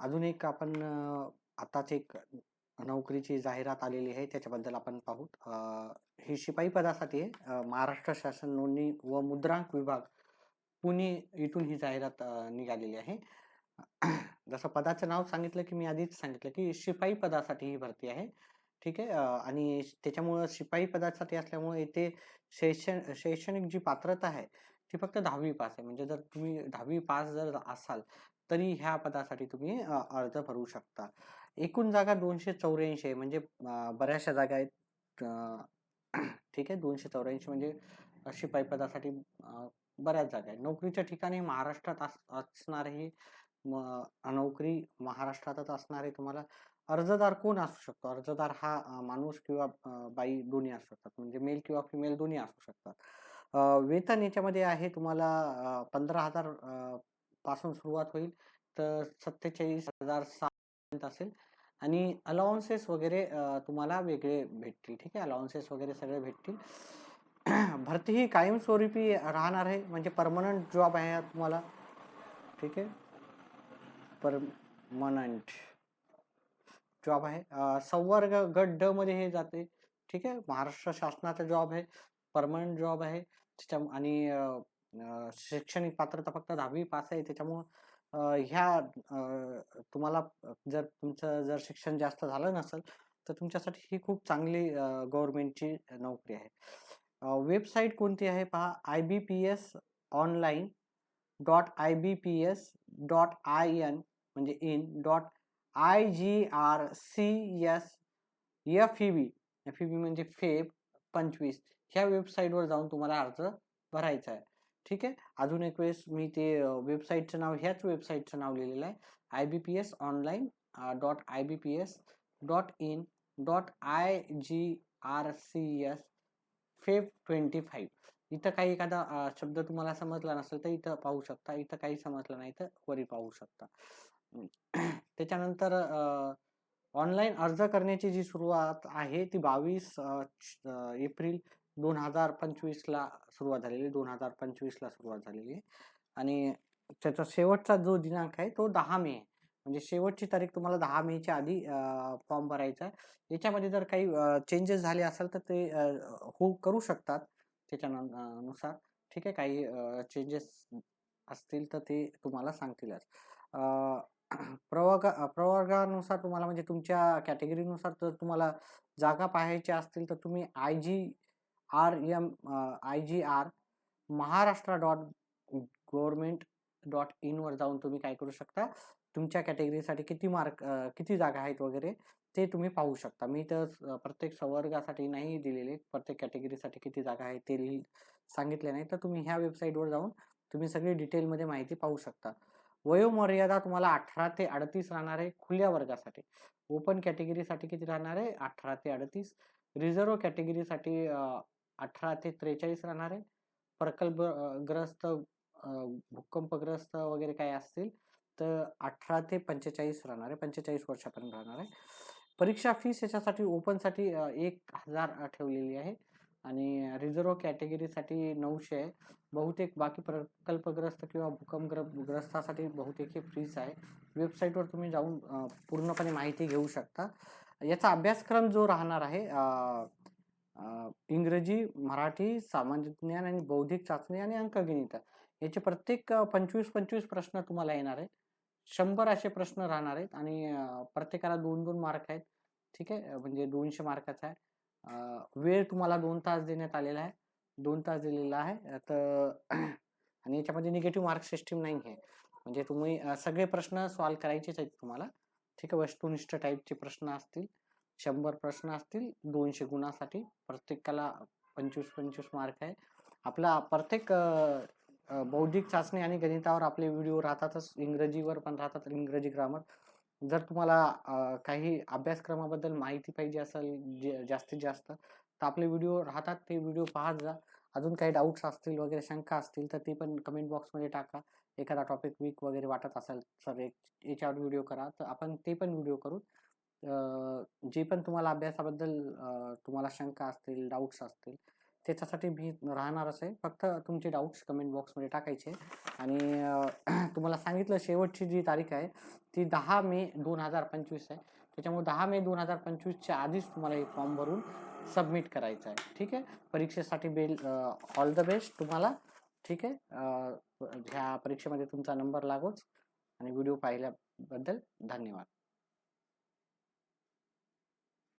अजून एक आपण आताच एक नोकरीची जाहिरात आलेली आहे त्याच्याबद्दल आपण पाहू. ही शिपाई पदासाठी आहे महाराष्ट्र शासन नोंदणी व मुद्रांक विभाग पुणे इथून ही जाहिरात निघालेली आहे. जसं पदाचं नाव सांगितलं की मी आधीच सांगितलं की शिपाई पदासाठी ही भरती आहे. ठीक आहे? आणि त्याच्यामुळं शिपाई पदासाठी असल्यामुळे इथे शैक्षण शैक्षणिक जी पात्रता आहे ती फक्त दहावी पास आहे. म्हणजे जर तुम्ही दहावी पास जर असाल तरी ह्या पदासाठी तुम्ही अर्ज भरू शकता. एकूण जागा दोनशे चौऱ्याऐंशी आहे. म्हणजे बऱ्याचशा जागा आहेत. ठीक आहे. दोनशे चौऱ्याऐंशी म्हणजे शिपाई पदासाठी बऱ्याच जागा आहेत. नोकरीच्या ठिकाणी महाराष्ट्रात अस असणार ही नोकरी महाराष्ट्रातच असणार आहे तुम्हाला अर्जदार कोण असू शकतो? अर्जदार हा माणूस किंवा बाई दोन्ही असू शकतात. म्हणजे मेल किंवा फिमेल दोन्ही असू शकतात. वेतन याच्यामध्ये आहे तुम्हाला पंधरा हजारपासून सुरुवात होईल तर सत्तेचाळीस हजार सहापर्यंत असेल. आणि अलाउन्सेस वगैरे तुम्हाला वेगळे भेटतील ठीक आहे? अलाउन्सेस वगैरे सगळे भेटतील. भरती ही कायमस्वरूपी राहणार आहे म्हणजे परमनंट जॉब आहे तुम्हाला ठीक आहे? परमनंट जॉब आहे. संवर्ग गट ड मध्ये हे जाते ठीक आहे? महाराष्ट्र शासनाचा जॉब आहे परमनंट जॉब आहे. त्याच्या आणि शैक्षणिक पात्रता फक्त दहावी पास आहे. त्याच्यामुळं ह्या तुम्हाला जर तुमचं जर शिक्षण जास्त झालं नसेल तर तुमच्यासाठी ही खूप चांगली गव्हर्नमेंटची नोकरी आहे. वेबसाईट कोणती आहे पहा? I B P S online dot I B P S dot I N म्हणजे in dot I G R C S F E B. F E B म्हणजे फेब पंचवीस. ह्या वेबसाईटवर जाऊन तुम्हाला अर्ज भरायचा आहे. ठीक आहे? अजून एक वेळेस मी ते वेबसाईटचं नाव ह्याच वेबसाईटचं नाव लिहिलेलं आहे. I B P S online dot I B P S dot in dot I G R C S Feb twenty five इथं काही एखादा शब्द तुम्हाला समजला नसेल तर इथं पाहू शकता. इथं काही समजलं नाही तर वरी पाहू शकता. त्याच्यानंतर ऑनलाईन अर्ज करण्याची जी सुरुवात आहे ती बावीस एप्रिल दोन हजार पंचवीसला सुरुवात झालेली दोन हजार पंचवीसला सुरुवात झालेली. आहे आणि त्याचा शेवटचा जो दिनांक आहे तो दहा मे. आहे म्हणजे शेवटची तारीख तुम्हाला दहा मेच्या आधी फॉर्म भरायचा आहे. याच्यामध्ये जर काही चेंजेस झाले असेल तर ते हो करू शकतात त्याच्यानुसार ठीक आहे काही चेंजेस असतील तर ते तुम्हाला सांगतीलच. प्रवर्ग प्रवर्गानुसार तुम्हाला म्हणजे तुमच्या कॅटेगरीनुसार जर तुम्हाला जागा पाहायच्या असतील तर तुम्ही I G R M I G R Maharashtra dot government dot इनवर जाऊन तुम्ही काय करू शकता. तुमच्या कॅटेगरीसाठी किती मार्क किती जागा आहेत वगैरे ते तुम्ही पाहू शकता. मी तर प्रत्येक संवर्गासाठी नाही दिलेले प्रत्येक कॅटेगरीसाठी किती जागा आहेत ते लिहि सांगितले नाही. तर तुम्ही ह्या वेबसाईटवर जाऊन तुम्ही सगळी डिटेलमध्ये माहिती पाहू शकता. वयोमर्यादा तुम्हाला अठरा ते अडतीस राहणार आहे खुल्या वर्गासाठी. ओपन कॅटेगरीसाठी किती राहणार? आहे अठरा ते अडतीस. रिझर्व कॅटेगरीसाठी अठरा ते त्रेचाळीस राहणार. आहे प्रकल्पग्रस्त भूकंपग्रस्त वगैरे काय असतील तर अठरा ते पंचेचाळीस राहणार आहे पंचेचाळीस वर्षापर्यंत राहणार. आहे परीक्षा फीस याच्यासाठी ओपनसाठी एक हजार ठेवलेली आहे. आणि रिझर्व्ह कॅटेगरीसाठी नऊशे आहे. बहुतेक बाकी प्रकल्पग्रस्त किंवा भूकंपग्रस्तासाठी बहुतेक हे फ्रीच आहे. वेबसाईटवर तुम्ही जाऊन पूर्णपणे माहिती घेऊ शकता. याचा अभ्यासक्रम जो राहणार आहे इंग्रजी मराठी सामाजिक ज्ञान आणि बौद्धिक चाचणी आणि अंकगणित याचे प्रत्येक पंचवीस पंचवीस प्रश्न तुम्हाला येणार आहेत. शंभर असे प्रश्न राहणार आहेत आणि प्रत्येकाला दोन दोन मार्क आहेत. ठीक आहे? म्हणजे दोनशे मार्काचा आहे. वेळ तुम्हाला दोन तास देण्यात आलेला आहे. दोन तास दिलेला आहे. तर आणि याच्यामध्ये निगेटिव्ह मार्क सिस्टीम नाही आहे म्हणजे तुम्ही सगळे प्रश्न सॉल्व करायचेच आहेत तुम्हाला. ठीक आहे? वस्तुनिष्ठ टाईपचे प्रश्न असतील. शंभर प्रश्न असतील दोनशे गुणासाठी. प्रत्येकाला पंचवीस पंचवीस मार्क आहे. आपला प्रत्येक बौद्धिक चाचणी आणि गणितावर आपले व्हिडिओ राहतातच. इंग्रजीवर पण राहतात इंग्रजी ग्रामर जर तुम्हाला काही अभ्यासक्रमाबद्दल माहिती पाहिजे असेल जे जास्तीत जास्त तर आपले व्हिडिओ राहतात. ते व्हिडिओ पाहत जा. अजून काही डाऊट्स असतील वगैरे शंका असतील तर ते पण कमेंट बॉक्समध्ये टाका. एखादा टॉपिक वीक वगैरे वाटत असेल सर एक याच्यावर व्हिडिओ करा. तर आपण ते पण व्हिडिओ करू जे पण तुम्हाला अभ्यासाबद्दल तुम्हाला शंका असतील डाऊट्स असतील त्याच्यासाठी मी राहणारच आहे. फक्त तुमचे डाऊट्स कमेंट बॉक्समध्ये टाकायचे. आणि तुम्हाला सांगितलं शेवटची जी तारीख आहे ती दहा मे दोन हजार पंचवीस आहे. त्याच्यामुळे दहा मे दोन हजार पंचवीसच्या आधीच तुम्हाला हे फॉर्म भरून सबमिट करायचं आहे. ठीक आहे? परीक्षेसाठी बेल ऑल द बेस्ट तुम्हाला. ठीक आहे? ह्या परीक्षेमध्ये तुमचा नंबर लागोच. आणि व्हिडिओ पाहिल्याबद्दल धन्यवाद.